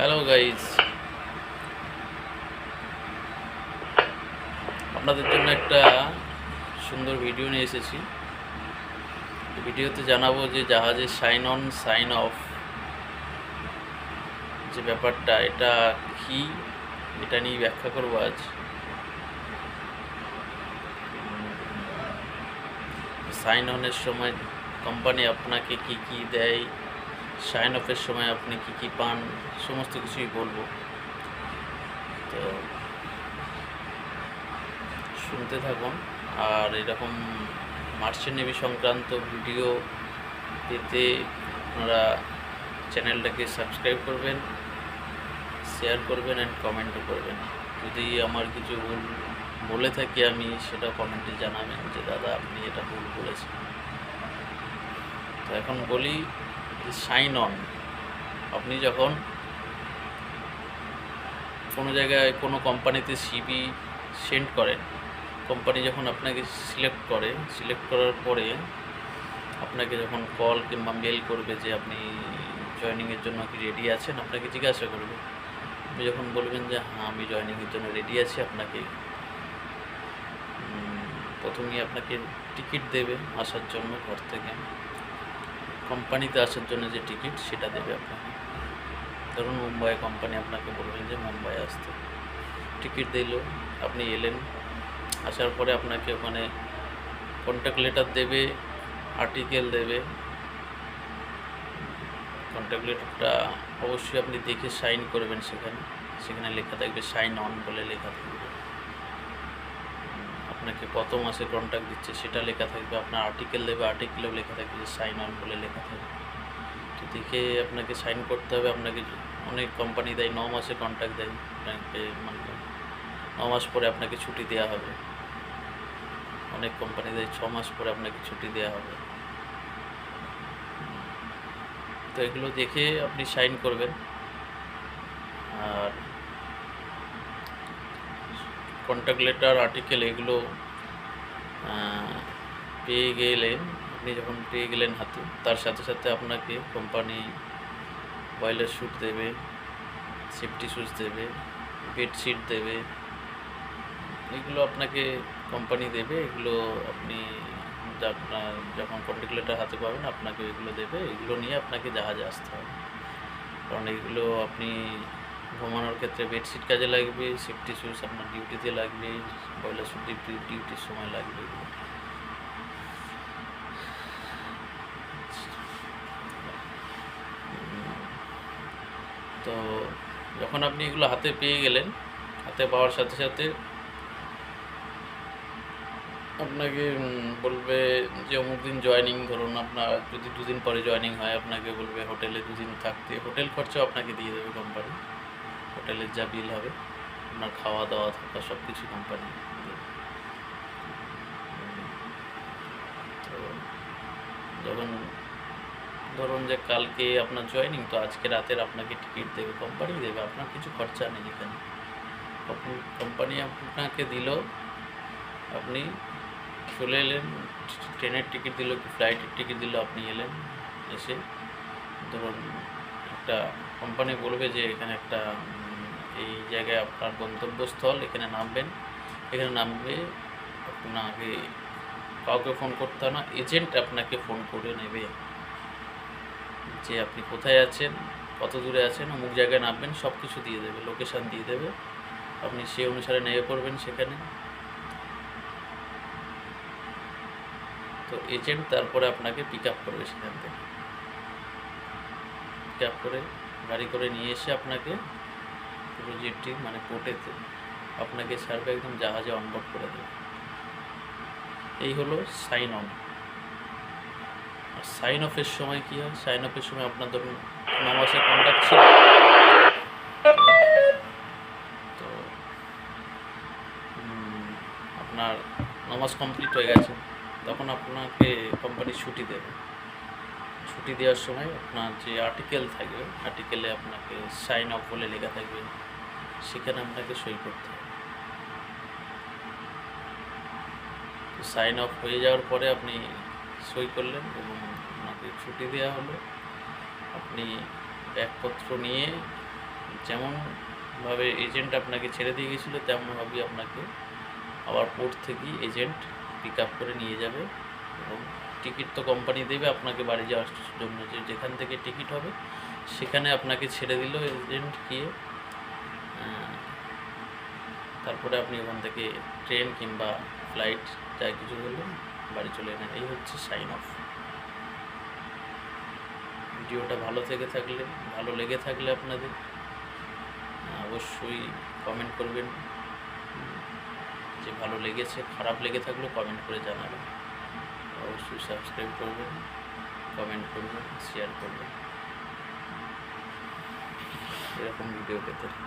Hello guys আপনাদের জন্য একটা সুন্দর ভিডিও নিয়ে এসেছি। ভিডিওতে জানাব যে জাহাজের সাইন অন সাইন অফ যে ব্যাপারটা, এটা কি, এটা নিয়ে ব্যাখ্যা করব আজ। সাইন অনের সময় কোম্পানি আপনাকে কি কি দেয় সাইন অফের সময় আপনি কি কি পান, সমস্ত কিছুই বলব। তো শুনতে থাকুন। আর এরকম মার্চেন্ট নেভি সংক্রান্ত ভিডিও পেতে আপনারা চ্যানেলটাকে সাবস্ক্রাইব করবেন, শেয়ার করবেন অ্যান্ড কমেন্টও করবেন। যদি আমার কিছু ভুল বলে থাকি আমি, সেটা কমেন্টে জানাবেন যে, দাদা, আপনি এটা ভুল বলেছেন। তো এখন বলি সাইন অন আপনি যখন কোনো জায়গায় কোনো কোম্পানিতে সিবি সেন্ড করেন কোম্পানি যখন আপনাকে সিলেক্ট করে সিলেক্ট করার পরে আপনাকে যখন কল কিংবা মেল করবে যে আপনি জয়নিংয়ের জন্য কি রেডি আছেন, আপনাকে জিজ্ঞাসা করবে। আপনি যখন বলবেন যে হ্যাঁ আমি জয়নিংয়ের জন্য রেডি আছি আপনাকে। প্রথমেই আপনাকে টিকিট দেবে আসার জন্য ঘর থেকে। কোম্পানিতে আসার জন্য যে টিকিট, সেটা দেবে আপনাকে। ধরুন মুম্বাই কোম্পানি আপনাকে বলবেন যে মুম্বাই আসতে। টিকিট দিল, আপনি এলেন। আসার পরে আপনাকে ওখানে কন্ট্যাক্ট লেটার দেবে আর্টিকেল দেবে। কন্ট্যাক্ট লেটারটা অবশ্যই আপনি দেখে সাইন করবেন সেখানে। সেখানে লেখা থাকবে সাইন অন বলে লেখা থাকবে। আপনাকে কত মাসে কন্ট্যাক্ট দিচ্ছে, সেটা লেখা থাকবে, আপনার আর্টিকেল দেবে আর্টিকেলেও লেখা থাকবে যে সাইন অন বলে লেখা থাকবে। তো দেখে আপনাকে সাইন করতে হবে, আপনাকে অনেক কোম্পানি দেয়, ন মাসে কন্ট্যাক্ট দেয় আপনাকে মানে ন মাস পরে আপনাকে ছুটি দেওয়া হবে। অনেক কোম্পানি দেয়, ছ মাস পরে আপনাকে ছুটি দেওয়া হবে। তো এগুলো দেখে আপনি সাইন করবেন আর কন্ট্যাক্ট লেটার আর্টিকেল এগুলো পেয়ে গেলে আপনি যখন পেয়ে গেলেন হাতে, তার সাথে সাথে আপনাকে কোম্পানি বয়লার শ্যুট দেবে সেফটি শ্যুজ দেবে বেডশিট দেবে, এগুলো আপনাকে কোম্পানি দেবে, এগুলো আপনি আপনার যখন কন্ট্যাক্ট হাতে পাবেন, আপনাকে এগুলো দেবে, এগুলো নিয়ে আপনাকে জাহাজে আসতে হবে। কারণ এগুলো আপনি ঘুমানোর ক্ষেত্রে বেডশিট কাজে লাগবে সেফটি শ্যুজ আপনার ডিউটিতে লাগবে শ্যুট ডিউটি ডিউটির সময় লাগবে। তো যখন আপনি এগুলো হাতে পেয়ে গেলেন, হাতে পাওয়ার সাথে সাথে আপনাকে বলবে যে অমুক দিন জয়নিং ধরুন, আপনার যদি দুদিন পরে জয়নিং হয়, আপনাকে বলবে হোটেলে দুদিন থাকতে হোটেল খরচাও আপনাকে দিয়ে দেবে কোম্পানি হোটেলের যা বিল হবে আপনার খাওয়া দাওয়া থাকা সব কিছু কোম্পানি তো যখন ধরুন যে কালকে আপনার জয়নিং তো আজকে রাতের আপনাকে টিকিট দেবে কোম্পানি দেবে, আপনার কিছু খরচা নেই এখানে। কোম্পানি আপনাকে দিল, আপনি চলে এলেন, ট্রেনের টিকিট দিল কি ফ্লাইটের টিকিট দিল, আপনি এলেন, এসে ধরুন একটা কোম্পানি বলবে যে এখানে একটা এই জায়গায় আপনার গন্তব্যস্থল, এখানে নামবেন। এখানে নামবে আপনাকে কাউকে ফোন করতে হবে না এজেন্ট আপনাকে ফোন করে নেবে। যে আপনি কোথায় আছেন, কত দূরে আছেন, অমুক জায়গায় নামবেন সব কিছু দিয়ে দেবে লোকেশান দিয়ে দেবে। আপনি সেই অনুসারে নেমে পড়বেন সেখানে। তো এজেন্ট তারপরে আপনাকে পিক আপ করবে সেখান থেকে। পিক আপ করে, গাড়ি করে নিয়ে এসে আপনাকে পুরো মানে পোর্টেতে আপনাকে সার্ভে একদম জাহাজে অনবোর্ড করে দেবে। এই হলো সাইন অন আর সাইন অফের সময় কী হয়? সাইন অফের সময় আপনার ধরুন ন কন্ট্যাক্ট ছিল। তো আপনার ন মাস কমপ্লিট হয়ে গেছে। তখন আপনাকে কোম্পানি ছুটি দেবে। ছুটি দেওয়ার সময় আপনার যে আর্টিকেল থাকবে আর্টিকেলে আপনাকে সাইন অফ বলে লেখা থাকবে। সেখানে আপনাকে সই করতে হবে। সাইন অফ হয়ে যাওয়ার পরে আপনি সই করলেন এবং আপনাকে ছুটি দেওয়া হলো। আপনি ব্যাগপত্র নিয়ে যেমনভাবে এজেন্ট আপনাকে ছেড়ে দিয়ে গেছিল, তেমনভাবেই আপনাকে আবার পোর্ট থেকেই এজেন্ট পিক আপ করে নিয়ে যাবে এবং টিকিট তো কোম্পানি দেবে, আপনাকে বাড়ি যাওয়ার জন্য। যে যেখান থেকে টিকিট হবে, সেখানে আপনাকে ছেড়ে দিল এজেন্ট গিয়ে। তারপরে আপনি ওখান থেকে ট্রেন কিংবা ফ্লাইট যা কিছু হলে, বাড়ি চলে এলেন। এই হচ্ছে সাইন অফ ভিডিওটা ভালো থেকে থাকলে, ভালো লেগে থাকলে আপনাদের অবশ্যই কমেন্ট করবেন। যে ভালো লেগেছে, খারাপ লেগে থাকলেও কমেন্ট করে জানাবেন। অবশ্যই সাবস্ক্রাইব করবেন কমেন্ট করবেন শেয়ার করবেন এরকম ভিডিও পেতে।